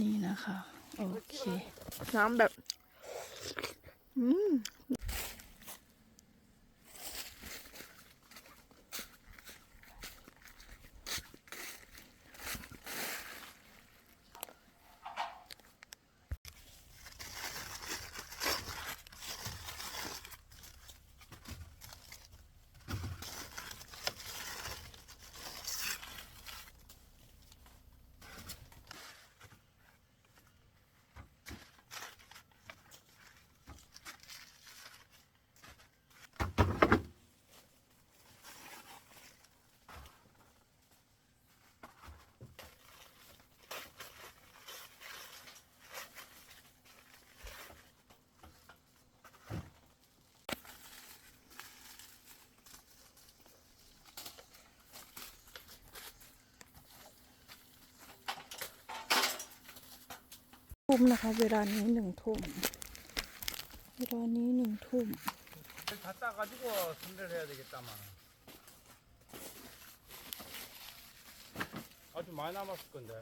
นี่นะคะ โอเค น้ำแบบ อืม ทุ่มนะคะ เวลานี้หนึ่งทุ่ม เวลานี้หนึ่งทุ่ม 다 따가지고 손질을 해야 되겠다만. 아주 많이 남았을 건데.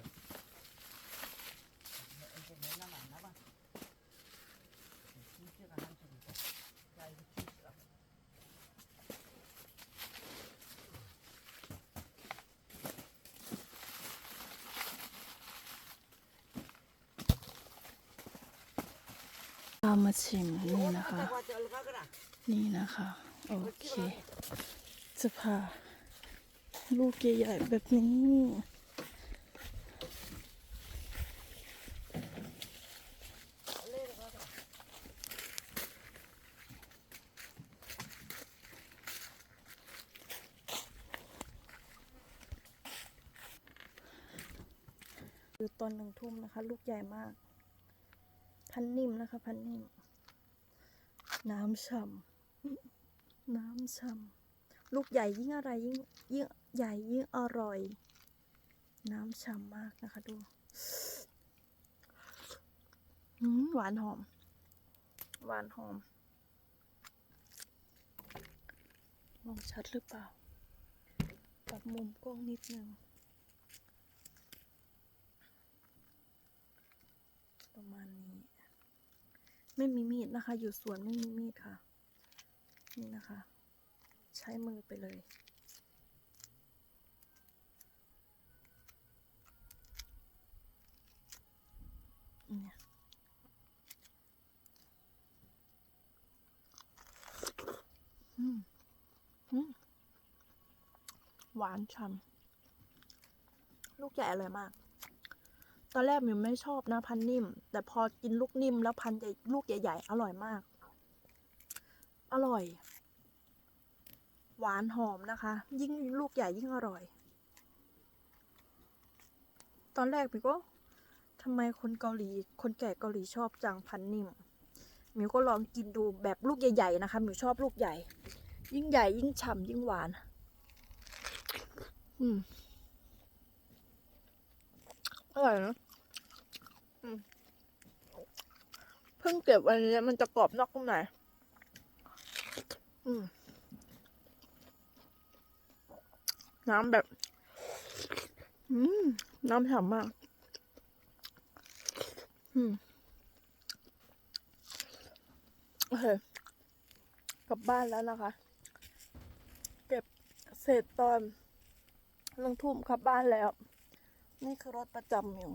ตามมาชิมนี่นะคะ นี่นะคะ โอเค จะพาลูกใหญ่ๆแบบนี้คือตอนหนึ่งทุ่มนะคะ ลูกใหญ่มาก พันนิ่มนะคะ พันนิ่ม น้ำฉ่ำน้ำฉ่ำลูกใหญ่ยิ่งอะไรยิ่งยิ่งใหญ่ยิ่งอร่อย น้ำฉ่ำมากนะคะดูหวานหอม หวานหอม มองชัดหรือเปล่าปรับมุมกล้องนิดนึงประมาณนี้ ไม่มีมีดนะคะ อยู่สวนไม่มีมีดค่ะ นี่นะคะ ใช้มือไปเลย เนี่ยอืมอืมหวานฉ่ำลูกใหญ่อร่อยมาก ตอนแรกมิวไม่ชอบนะพันนิ่ม แต่พอกินลูกนิ่มแล้วพันใหญ่ลูกใหญ่ๆ อร่อยมาก อร่อย หวานหอมนะคะ ยิ่งลูกใหญ่ยิ่งอร่อย ตอนแรกมิวก็ทำไมคนเกาหลี คนแก่เกาหลีชอบจังพันนิ่มมิวก็ลองกินดูแบบลูกใหญ่ ๆ นะคะมิวชอบลูกใหญ่ ยิ่งใหญ่ยิ่งฉ่ำยิ่งหวาน อืม อร่อยนะ เพิ่งเก็บวันนี้มันจะกรอบนอกนุ่มในน้ำแบบน้ำฉ่ำมาก อืมโอเคกลับบ้านแล้วนะคะ เก็บเศษตอนลงทุ่มกลับบ้านแล้ว นี่คือรถประจำอยู่